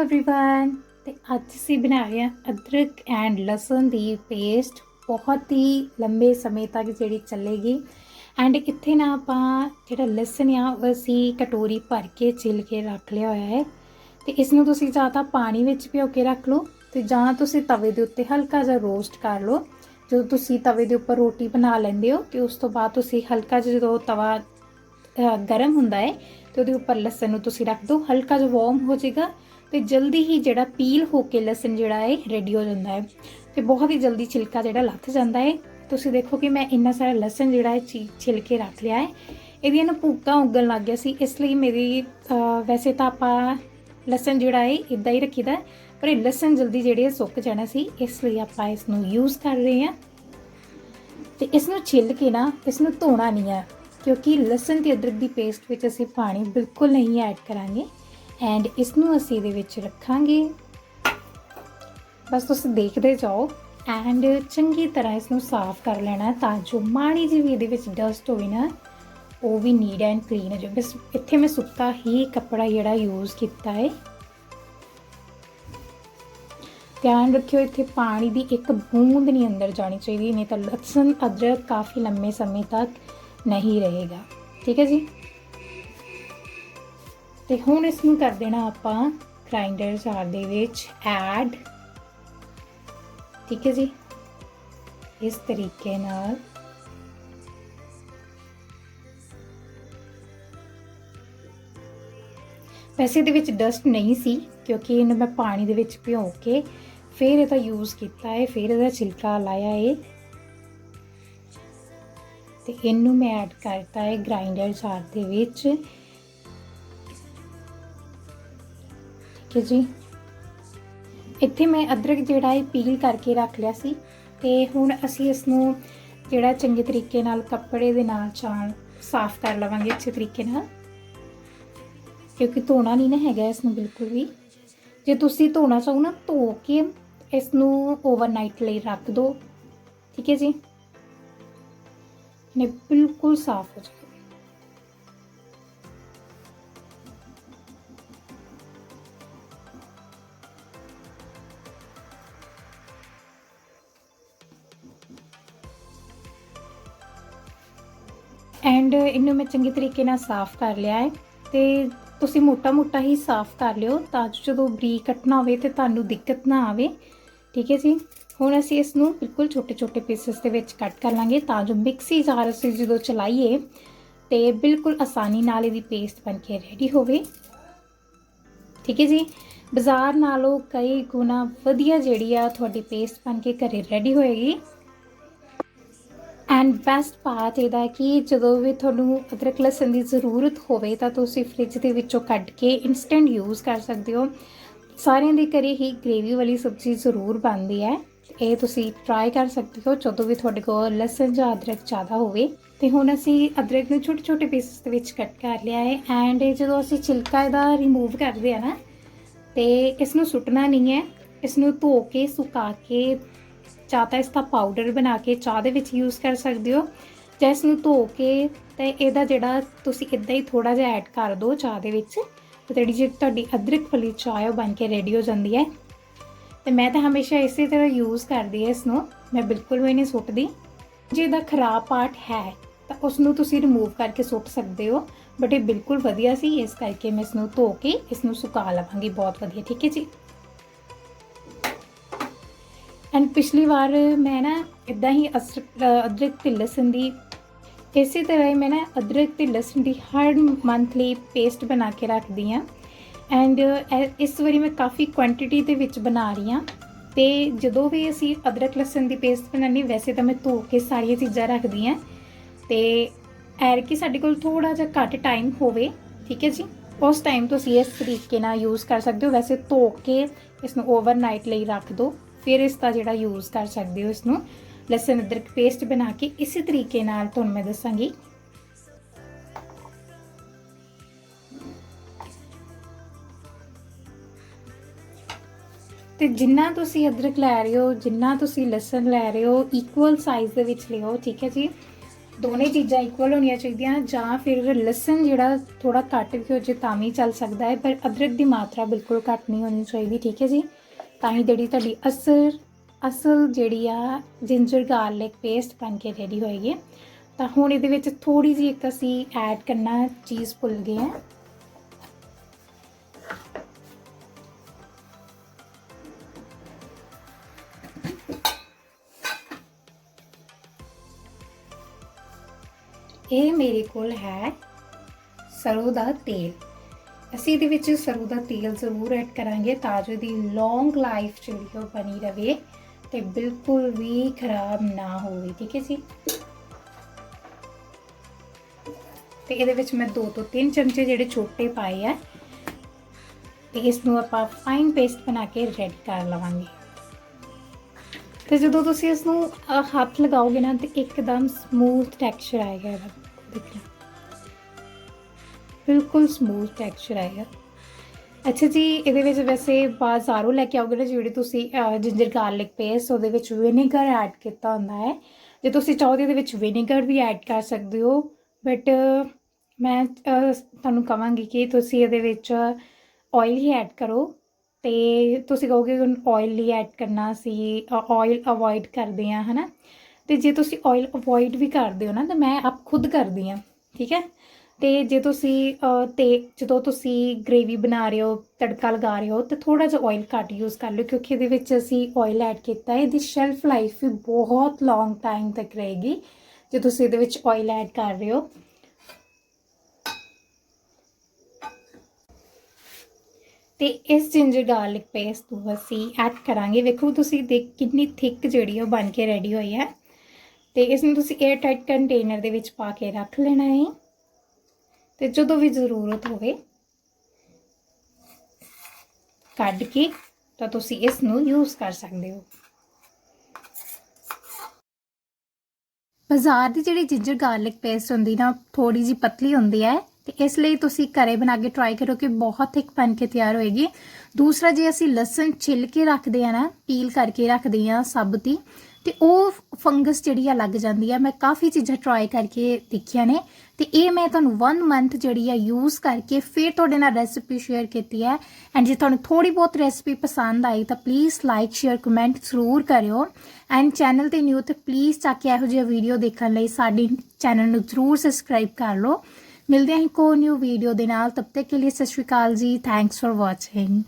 Everyone ਤੇ ਅੱਜ ਅਸੀਂ ਬਣਾ ਰਹੇ ਹਾਂ ਅਦਰਕ ਐਂਡ ਲਸਣ ਦੀ ਪੇਸਟ ਬਹੁਤ ਹੀ ਲੰਬੇ ਸਮੇਂ ਤੱਕ ਜਿਹੜੀ ਚੱਲੇਗੀ ਐਂਡ ਇੱਥੇ ਨਾ ਆਪਾਂ ਜਿਹੜਾ ਲਸਣ ਆ ਉਹ ਅਸੀਂ ਕਟੋਰੀ ਭਰ ਕੇ ਛਿੱਲ ਕੇ ਰੱਖ ਲਿਆ ਹੋਇਆ ਹੈ ਤੇ ਇਸ ਨੂੰ ਤੁਸੀਂ ਜਾਂ ਤਾਂ ਪਾਣੀ ਵਿੱਚ ਭਿਓ ਕੇ ਰੱਖ ਲਓ ਤੇ ਜਾਂ ਤੁਸੀਂ ਤਵੇ ਦੇ ਉੱਤੇ ਹਲਕਾ ਜਿਹਾ ਰੋਸਟ ਕਰ ਲਓ ਜਦੋਂ ਤੁਸੀਂ ਤਵੇ ਦੇ ਉੱਪਰ ਰੋਟੀ ਬਣਾ ਲੈਂਦੇ ਹੋ ਤੇ ਉਸ ਤੋਂ ਬਾਅਦ ਤੁਸੀਂ ਹਲਕਾ ਜਿਹਾ ਜਦੋਂ ਤਵਾ ਅ, ਗਰਮ ਹੁੰਦਾ ਹੈ ਤੇ ਉਹਦੇ ਉੱਪਰ ਲਸਣ ਨੂੰ ਤੁਸੀਂ ਰੱਖ ਦਿਓ ਹਲਕਾ ਜਿਹਾ ਵਾਰਮ ਹੋ ਜਾਏਗਾ ਤੇ ਜਲਦੀ ਹੀ ਜਿਹੜਾ ਪੀਲ ਹੋ ਕੇ ਲਸਣ ਜਿਹੜਾ ਹੈ ਰੈਡੀ ਹੋ ਜਾਂਦਾ ਹੈ। ਤੇ ਬਹੁਤ ਹੀ ਜਲਦੀ ਛਿਲਕਾ ਜਿਹੜਾ ਲੱਥ ਜਾਂਦਾ ਹੈ। ਤੁਸੀਂ ਦੇਖੋ ਕਿ ਮੈਂ ਇੰਨਾ ਸਾਰਾ ਲਸਣ ਜਿਹੜਾ ਹੈ ਛੀ- ਛਿਲ ਕੇ ਰੱਖ ਲਿਆ ਹੈ। ਇਹਦੀਆਂ ਨਾ ਭੂਕਾਂ ਉੱਗਣ ਲੱਗ ਗਿਆ ਸੀ ਇਸ ਲਈ ਮੇਰੀ ਵੈਸੇ ਤਾਂ ਆਪਾਂ ਲਸਣ ਜਿਹੜਾ ਹੈ ਇਦਾਂ ਹੀ ਰੱਖੀਦਾ ਹੈ, ਪਰ ਇਹ ਲਸਣ ਜਲਦੀ ਜਿਹੜੇ ਸੁੱਕ ਜਾਣਾ ਸੀ ਇਸ ਲਈ ਆਪਾਂ ਇਸ ਨੂੰ ਯੂਜ਼ ਕਰ ਰਹੇ ਹਾਂ। ਤੇ ਇਸ ਨੂੰ ਛਿੱਲ ਕੇ ਨਾ ਇਸ ਨੂੰ ਧੋਣਾ ਨਹੀਂ ਹੈ ਕਿਉਂਕਿ ਲਸਣ ਤੇ ਅਦਰਕ ਦੀ ਪੇਸਟ ਵਿੱਚ ਅਸੀਂ ਪਾਣੀ ਬਿਲਕੁਲ ਨਹੀਂ ਐਡ ਕਰਾਂਗੇ। ਐਂਡ ਇਸ ਨੂੰ ਅਸੀਂ ਇਹਦੇ ਵਿੱਚ ਰੱਖਾਂਗੇ। ਬਸ ਤੁਸੀਂ ਦੇਖਦੇ ਜਾਓ। ਐਂਡ ਚੰਗੀ ਤਰ੍ਹਾਂ ਇਸ ਨੂੰ ਸਾਫ਼ ਕਰ ਲੈਣਾ ਤਾਂ ਜੋ ਮਾੜੀ ਜਿਹੀ ਵੀ ਇਹਦੇ ਵਿੱਚ ਡਸਟ ਹੋਵੇ ਨਾ, ਉਹ ਵੀ ਨੀਟ ਐਂਡ ਕਲੀਨ ਹੋ ਜਾਵੇ। ਬਸ ਇੱਥੇ ਮੈਂ ਸੁੱਤਾ ਹੀ ਕੱਪੜਾ ਜਿਹੜਾ ਯੂਜ਼ ਕੀਤਾ ਹੈ। ਧਿਆਨ ਰੱਖਿਓ, ਇੱਥੇ ਪਾਣੀ ਦੀ ਇੱਕ ਬੂੰਦ ਨਹੀਂ ਅੰਦਰ ਜਾਣੀ ਚਾਹੀਦੀ, ਨਹੀਂ ਤਾਂ ਲਸਣ, ਅਦਰਕ ਕਾਫੀ ਲੰਮੇ ਸਮੇਂ ਤੱਕ ਨਹੀਂ ਰਹੇਗਾ। ਠੀਕ ਹੈ ਜੀ? ਤੇ ਹੁਣ ਇਸ ਨੂੰ ਕਰ ਦੇਣਾ ਆਪਾਂ ਗ੍ਰਾਈਂਡਰ ਜਾਰ ਦੇ ਵਿੱਚ ਐਡ ਠੀਕ ਹੈ ਜੀ? ਇਸ ਤਰੀਕੇ ਨਾਲ। ਵੈਸੇ ਇਹਦੇ ਵਿੱਚ ਡਸਟ ਨਹੀਂ ਸੀ, ਕਿਉਂਕਿ ਇਹਨੂੰ ਮੈਂ ਪਾਣੀ ਦੇ ਵਿੱਚ ਭਿਓ ਕੇ ਫਿਰ ਇਹਦਾ ਯੂਜ਼ ਕੀਤਾ ਹੈ, ਫਿਰ ਇਹਦਾ ਛਿਲਕਾ ਲਾਇਆ ਹੈ। ਤੇ ਇਹਨੂੰ ਮੈਂ ਐਡ ਕਰਤਾ ਹੈ ਗ੍ਰਾਈਂਡਰ ਜਾਰ ਦੇ ਵਿੱਚ। ਠੀਕ ਜੀ। ਇੱਥੇ ਮੈਂ ਅਦਰਕ ਜਿਹੜਾ ਹੈ ਪੀਲ ਕਰਕੇ ਰੱਖ ਲਿਆ ਸੀ ਤੇ ਹੁਣ ਅਸੀਂ ਇਸ ਨੂੰ ਜਿਹੜਾ ਚੰਗੇ ਤਰੀਕੇ ਨਾਲ ਕੱਪੜੇ ਦੇ ਨਾਲ ਚਾਣ ਸਾਫ਼ ਕਰ ਲਵਾਂਗੇ ਅੱਛੇ ਤਰੀਕੇ ਨਾਲ। ਕਿਉਂਕਿ ਧੋਣਾ ਨਹੀਂ ਨਾ ਹੈਗਾ ਇਸ ਨੂੰ ਬਿਲਕੁਲ ਵੀ। ਜੇ ਤੁਸੀਂ ਧੋਣਾ ਚਾਹੋ ਨਾ, ਧੋ ਕੇ ਇਸ ਨੂੰ ਓਵਰਨਾਈਟ ਲਈ ਰੱਖ ਦਿਓ। ਠੀਕ ਹੈ ਜੀ। ਨੇ ਬਿਲਕੁਲ ਸਾਫ਼ ਹੋ ਜਾਏਗਾ। ਐਂਡ ਇਹਨੂੰ ਮੈਂ ਚੰਗੇ ਤਰੀਕੇ ਨਾਲ ਸਾਫ਼ ਕਰ ਲਿਆ ਹੈ ਤੇ ਤੁਸੀਂ ਮੋਟਾ-ਮੋਟਾ ਹੀ ਸਾਫ਼ ਕਰ ਲਿਓ ਤਾਂ ਜੋ ਜਦੋਂ ਬਰੀਕ ਕੱਟਣਾ ਹੋਵੇ ਤੇ ਤੁਹਾਨੂੰ ਦਿੱਕਤ ਨਾ ਆਵੇ। ਠੀਕ ਹੈ ਜੀ? ਹੁਣ ਅਸੀਂ ਇਸ ਨੂੰ ਬਿਲਕੁਲ ਛੋਟੇ-ਛੋਟੇ ਪੀਸਸ ਦੇ ਵਿੱਚ ਕੱਟ ਕਰ ਲਾਂਗੇ ਤਾਂ ਜੋ ਮਿਕਸੀ ਜਾਰ ਅਸੀਂ ਜਦੋਂ ਚਲਾਈਏ ਤੇ ਬਿਲਕੁਲ ਆਸਾਨੀ ਨਾਲ ਇਹਦੀ ਪੇਸਟ ਬਣ ਕੇ ਰੈਡੀ ਹੋਵੇ। ਠੀਕ ਹੈ ਜੀ? ਬਾਜ਼ਾਰ ਨਾਲੋਂ ਕਈ ਗੁਣਾ ਵਧੀਆ ਜਿਹੜੀ ਆ ਤੁਹਾਡੀ ਪੇਸਟ ਬਣ ਕੇ ਘਰੇ ਰੈਡੀ ਹੋਏਗੀ। ਐਂਡ ਬੈਸਟ ਪਾਰਟ ਇਹਦਾ ਕਿ ਜਦੋਂ ਵੀ ਤੁਹਾਨੂੰ ਅਦਰਕ ਲਸਣ ਦੀ ਜ਼ਰੂਰਤ ਹੋਵੇ ਤਾਂ ਤੁਸੀਂ ਫ੍ਰਿਜ ਦੇ ਵਿੱਚੋਂ ਕੱਢ ਕੇ ਇਨਸਟੈਂਟ ਯੂਜ਼ ਕਰ ਸਕਦੇ ਹੋ। ਸਾਰਿਆਂ ਦੇ ਘਰੇ ਹੀ ਗ੍ਰੇਵੀ ਵਾਲੀ ਸਬਜ਼ੀ ਜ਼ਰੂਰ ਬਣਦੀ ਹੈ। ਇਹ ਤੁਸੀਂ ਟਰਾਈ ਕਰ ਸਕਦੇ ਹੋ ਜਦੋਂ ਵੀ ਤੁਹਾਡੇ ਕੋਲ ਲਸਣ ਜਾਂ ਅਦਰਕ ਜ਼ਿਆਦਾ ਹੋਵੇ। ਤੇ ਹੁਣ ਅਸੀਂ ਅਦਰਕ ਨੂੰ ਛੋਟੇ ਛੋਟੇ ਪੀਸਸ ਦੇ ਵਿੱਚ ਕੱਟ ਕਰ ਲਿਆ ਹੈ। ਐਂਡ ਜਦੋਂ ਅਸੀਂ ਛਿਲਕਾ ਇਹਦਾ ਰਿਮੂਵ ਕਰਦੇ ਆ ਨਾ, ਤੇ ਇਸ ਨੂੰ ਸੁੱਟਣਾ ਨਹੀਂ ਹੈ। ਇਸ ਨੂੰ ਧੋ ਕੇ ਸੁਕਾ ਕੇ ਚਾਹ ਤਾਂ ਇਸ ਦਾ ਪਾਊਡਰ ਬਣਾ ਕੇ ਚਾਹ ਦੇ ਵਿੱਚ ਯੂਜ਼ ਕਰ ਸਕਦੇ ਹੋ। ਜਾਂ ਇਸ ਨੂੰ ਧੋ ਕੇ ਤੇ ਇਹਦਾ ਜਿਹੜਾ ਤੁਸੀਂ ਇਦਾਂ ਹੀ ਥੋੜਾ ਜਿਹਾ ਐਡ ਕਰ ਦਿਓ ਚਾਹ ਦੇ ਵਿੱਚ। ਤੇ ਜਿਹੜੀ ਜਿਹੜੀ ਤੁਹਾਡੀ ਅਦਰਕ ਵਾਲੀ ਚਾਹ ਉਹ ਬਣ ਕੇ ਰੈਡੀ ਹੋ ਜਾਂਦੀ ਹੈ। ਤੇ ਮੈਂ ਤਾਂ ਹਮੇਸ਼ਾ ਇਸੇ ਤਰ੍ਹਾਂ ਯੂਜ਼ ਕਰਦੀ ਹਾਂ ਇਸ ਨੂੰ ਮੈਂ ਬਿਲਕੁਲ ਵੀ ਨਹੀਂ ਸੁੱਟਦੀ। ਜੇ ਇਹਦਾ ਖਰਾਬ ਪਾਰਟ ਹੈ, ਤਾਂ ਉਸ ਨੂੰ ਤੁਸੀਂ ਰਿਮੂਵ ਕਰਕੇ ਸੁੱਟ ਸਕਦੇ ਹੋ। ਬਟ ਇਹ ਬਿਲਕੁਲ ਵਧੀਆ ਸੀ, ਇਸ ਕਰਕੇ ਮੈਂ ਇਸ ਨੂੰ ਧੋ ਕੇ ਇਸ ਨੂੰ ਸੁਕਾ ਲਵਾਂਗੀ। ਬਹੁਤ ਵਧੀਆ, ਠੀਕ ਹੈ ਜੀ? ਐਂਡ ਪਿਛਲੀ ਵਾਰ ਮੈਂ ਨਾ ਇਦਾਂ ਹੀ ਅਸਰ- ਅਦਰਕ ਤੇ ਲਸਣ ਦੀ, ਇਸੇ ਤਰ੍ਹਾਂ ਹੀ ਮੈਂ ਨਾ ਅਦਰਕ ਤੇ ਲਸਣ ਦੀ ਹਰ ਮੰਥਲੀ ਪੇਸਟ ਬਣਾ ਕੇ ਰੱਖਦੀ ਹਾਂ। ਐਂਡ ਇਸ ਵਾਰੀ ਮੈਂ ਕਾਫੀ ਕੁਆਂਟੀਟੀ ਦੇ ਵਿੱਚ ਬਣਾ ਰਹੀ ਹਾਂ। ਤੇ ਜਦੋਂ ਵੀ ਅਸੀਂ ਅਦਰਕ ਲਸਣ ਦੀ ਪੇਸਟ ਬਣਾਉਣੀ ਵੈਸੇ ਤਾਂ ਮੈਂ ਧੋ ਕੇ ਸਾਰੀਆਂ ਚੀਜ਼ਾਂ ਰੱਖਦੀ ਹਾਂ। ਤੇ ਐਰ ਕਿ ਸਾਡੇ ਕੋਲ ਥੋੜਾ ਜਿਹਾ ਘੱਟ ਟਾਈਮ ਹੋਵੇ, ਠੀਕ ਹੈ ਜੀ? ਉਸ ਟਾਈਮ ਤੁਸੀਂ ਇਸ ਤਰੀਕੇ ਨਾਲ ਯੂਜ਼ ਕਰ ਸਕਦੇ ਹੋ। ਵੈਸੇ ਧੋ ਕੇ ਇਸ ਨੂੰ ਓਵਰਨਾਈਟ ਲਈ ਰੱਖ ਦਿਓ। ਫਿਰ ਇਸ ਦਾ ਜਿਹੜਾ ਯੂਜ਼ ਕਰ ਸਕਦੇ ਹੋ ਇਸ ਨੂੰ ਲਸਣ, ਅਦਰਕ ਪੇਸਟ ਬਣਾ ਕੇ ਇਸੇ ਤਰੀਕੇ ਨਾਲ ਤੁਹਾਨੂੰ ਮੈਂ ਦੱਸਾਂਗੀ। ਤੇ ਜਿੰਨਾ ਤੁਸੀਂ ਅਦਰਕ ਲੈ ਰਹੇ ਹੋ, ਜਿੰਨਾ ਤੁਸੀਂ ਲਸਣ ਲੈ ਰਹੇ ਹੋ ਇਕੁਅਲ ਸਾਈਜ਼ ਦੇ ਵਿੱਚ ਲਿਓ ਠੀਕ ਹੈ ਜੀ। ਦੋਨੇ ਚੀਜ਼ਾਂ ਇਕੁਅਲ ਹੋਣੀਆਂ ਚਾਹੀਦੀਆਂ, ਜਾਂ ਫਿਰ ਲਸਣ ਜਿਹੜਾ ਥੋੜਾ ਘੱਟ ਵੀ ਹੋ ਜੇ ਤਾਂ ਵੀ ਚੱਲ ਸਕਦਾ ਹੈ, ਪਰ ਅਦਰਕ ਦੀ ਮਾਤਰਾ ਬਿਲਕੁਲ ਘੱਟ ਨਹੀਂ ਹੋਣੀ ਚਾਹੀਦੀ, ਠੀਕ ਹੈ ਜੀ। ਤਾਂ ਹੀ ਜਿਹੜੀ ਤੁਹਾਡੀ ਅਸਰ, ਅਸਲ ਜਿਹੜੀ ਆ ਜਿੰਜਰ ਗਾਰਲਿਕ ਪੇਸਟ ਬਣ ਕੇ ਰੈਡੀ ਹੋਏਗੀ। ਤਾਂ ਹੁਣ ਇਹਦੇ ਵਿੱਚ ਥੋੜੀ ਜਿਹੀ ਇੱਕ ਅਸੀਂ ਐਡ ਕਰਨਾ ਚੀਜ਼ ਭੁੱਲ ਗਏ ਹਾਂ ਇਹ ਮੇਰੇ ਕੋਲ ਹੈ ਸਰੋਂ ਦਾ ਤੇਲ। ਅਸੀਂ ਇਹਦੇ ਵਿੱਚ ਸਰੋਂ ਦਾ ਤੇਲ ਜ਼ਰੂਰ ਐਡ ਕਰਾਂਗੇ ਤਾਂ ਜੋ ਇਹਦੀ ਲੌਂਗ ਲਾਈਫ ਜਿਹੜੀ ਉਹ ਬਣੀ ਰਵੇ ਤੇ ਬਿਲਕੁਲ ਵੀ ਖਰਾਬ ਨਾ ਹੋਵੇ, ਠੀਕ ਹੈ ਜੀ? ਤੇ ਇਹਦੇ ਵਿੱਚ ਮੈਂ 2 ਤੋਂ 3 ਚਮਚੇ ਜਿਹੜੇ ਛੋਟੇ ਪਾਏ ਆ, ਤੇ ਇਸ ਨੂੰ ਆਪਾਂ ਫਾਈਨ ਪੇਸਟ ਬਣਾ ਕੇ ਰੈਡੀ ਕਰ ਲਵਾਂਗੇ। ਤੇ ਜਦੋਂ ਤੁਸੀਂ ਇਸ ਨੂੰ ਹੱਥ ਲਗਾਓਗੇ ਨਾ ਤੇ ਇੱਕਦਮ ਸਮੂਥ ਟੈਕਸਚਰ ਆਏਗਾ ਇਹਦਾ, ਦੇਖਣਾ। ਬਿਲਕੁਲ ਸਮੂਥ ਟੈਕਸਚਰ ਆਏਗਾ ਅੱਛਾ ਜੀ, ਇਹਦੇ ਵਿੱਚ ਵੈਸੇ ਬਾਜ਼ਾਰੋਂ ਲੈ ਕੇ ਆਓਗੇ ਨਾ ਜਿਹੜੀ ਤੁਸੀਂ ਜਿੰਜਰ ਗਾਰਲਿਕ ਪੇਸਟ ਉਹਦੇ ਵਿੱਚ ਵਿਨੇਗਰ ਐਡ ਕੀਤਾ ਹੁੰਦਾ ਹੈ। ਜੇ ਤੁਸੀਂ ਚਾਹੋ ਤਾਂ ਇਹਦੇ ਵਿੱਚ ਵਿਨੇਗਰ ਵੀ ਐਡ ਕਰ ਸਕਦੇ ਹੋ ਬਟ ਮੈਂ ਤੁਹਾਨੂੰ ਕਹਾਂਗੀ ਕਿ ਤੁਸੀਂ ਇਹਦੇ ਵਿੱਚ ਆਇਲ ਹੀ ਐਡ ਕਰੋ। ਤੇ ਤੁਸੀਂ ਕਹੋਗੇ ਆਇਲ ਹੀ ਐਡ ਕਰਨਾ ਸੀ ਆਇਲ ਅਵੋਇਡ ਕਰਦੇ ਆ ਹਨਾ? ਤੇ ਜੇ ਤੁਸੀਂ ਆਇਲ ਅਵੋਇਡ ਵੀ ਕਰਦੇ ਹੋ ਨਾ, ਤਾਂ ਮੈਂ ਆਪ ਖੁਦ ਕਰਦੀ ਆ ਠੀਕ ਹੈ? ਤੇ ਜੇ ਤੁਸੀਂ ਅ, ਤੇ ਜਦੋਂ ਤੁਸੀਂ ਗ੍ਰੇਵੀ ਬਣਾ ਰਹੇ ਹੋ ਤੜਕਾ ਲਗਾ ਰਹੇ ਹੋ ਤੇ ਥੋੜਾ ਜਿਹਾ ਆਇਲ ਘੱਟ ਯੂਜ਼ ਕਰ ਲਿਓ ਕਿਉਂਕਿ ਇਹਦੇ ਵਿੱਚ ਅਸੀਂ ਆਇਲ ਐਡ ਕੀਤਾ ਹੈ ਇਹਦੀ ਸ਼ੈਲਫ ਲਾਈਫ ਵੀ ਬਹੁਤ ਲੌਂਗ ਟਾਈਮ ਤੱਕ ਰਹੇਗੀ ਜੇ ਤੁਸੀਂ ਇਹਦੇ ਵਿੱਚ ਆਇਲ ਐਡ ਕਰ ਰਹੇ ਹੋ। ਤੇ ਇਸ ਜਿੰਜਰ ਗਾਰਲਿਕ ਪੇਸਟ ਨੂੰ ਅਸੀਂ ਐਡ ਕਰਾਂਗੇ। ਵੇਖੋ ਤੁਸੀਂ ਦੇਖ ਕਿੰਨੀ ਥਿਕ ਜਿਹੜੀ ਉਹ ਬਣ ਕੇ ਰੈਡੀ ਹੋਈ ਹੈ। ਤੇ ਇਸ ਨੂੰ ਤੁਸੀਂ 에ਅਰ ਟਾਈਟ ਕੰਟੇਨਰ ਦੇ ਵਿੱਚ ਪਾ ਕੇ ਰੱਖ ਲੈਣਾ ਹੈ। ਤੇ ਜਦੋਂ ਵੀ ਜ਼ਰੂਰਤ ਹੋਵੇ, ਕੱਢ ਕੇ ਤਾਂ ਤੁਸੀਂ ਇਸ ਨੂੰ ਯੂਜ਼ ਕਰ ਸਕਦੇ ਹੋ। ਬਾਜ਼ਾਰ ਦੀ ਜਿਹੜੀ ਜਿੰਜਰ ਗਾਰਲਿਕ ਪੇਸਟ ਹੁੰਦੀ ਨਾ ਥੋੜੀ ਜੀ ਪਤਲੀ ਹੁੰਦੀ ਹੈ ਤੇ ਇਸ ਲਈ ਤੁਸੀਂ ਘਰੇ ਬਣਾ ਕੇ ਟਰਾਈ ਕਰੋ ਕਿ ਬਹੁਤ ਥਿਕ ਬਣ ਕੇ ਤਿਆਰ ਹੋਏਗੀ। ਦੂਸਰਾ, ਜੇ ਅਸੀਂ ਲਸਣ ਛਿੱਲ ਕੇ ਰੱਖਦੇ ਆ ਨਾ, ਪੀਲ ਕਰਕੇ ਰੱਖਦੇ ਆ ਸਾਬਤੀ ਤੇ ਉਹ ਫੰਗਸ ਜਿਹੜੀ ਆ ਲੱਗ ਜਾਂਦੀ ਆ, ਮੈਂ ਕਾਫੀ ਚੀਜ਼ਾਂ ਟਰਾਈ ਕਰਕੇ ਦੇਖੀਆਂ ਨੇ ਤੇ ਇਹ ਮੈਂ ਤੁਹਾਨੂੰ 1 ਮੰਥ ਜਿਹੜੀ ਆ ਯੂਜ਼ ਕਰਕੇ ਫਿਰ ਤੁਹਾਡੇ ਨਾਲ ਰੈਸਿਪੀ ਸ਼ੇਅਰ ਕੀਤੀ ਹੈ ਐਂਡ ਜੇ ਤੁਹਾਨੂੰ ਥੋੜੀ ਬਹੁਤ ਰੈਸਿਪੀ ਪਸੰਦ ਆਈ ਤਾਂ ਪਲੀਜ਼ ਲਾਈਕ ਸ਼ੇਅਰ ਕਮੈਂਟ ਜ਼ਰੂਰ ਕਰਿਓ। ਐਂਡ ਚੈਨਲ ਤੇ ਨਿਊ ਤੇ ਪਲੀਜ਼ ਚੱਕ ਕੇ ਇਹੋ ਜਿਹੇ ਵੀਡੀਓ ਦੇਖਣ ਲਈ ਸਾਡੇ ਚੈਨਲ ਨੂੰ ਜ਼ਰੂਰ ਸਬਸਕ੍ਰਾਈਬ ਕਰ ਲਓ। ਮਿਲਦੇ ਹਾਂ ਇੱਕ ਨਿਊ ਵੀਡੀਓ ਦੇ ਨਾਲ, ਤਬ ਤੱਕ ਕੇ ਲਈ ਸਤਿ ਸ਼੍ਰੀ ਅਕਾਲ ਜੀ। Thanks for watching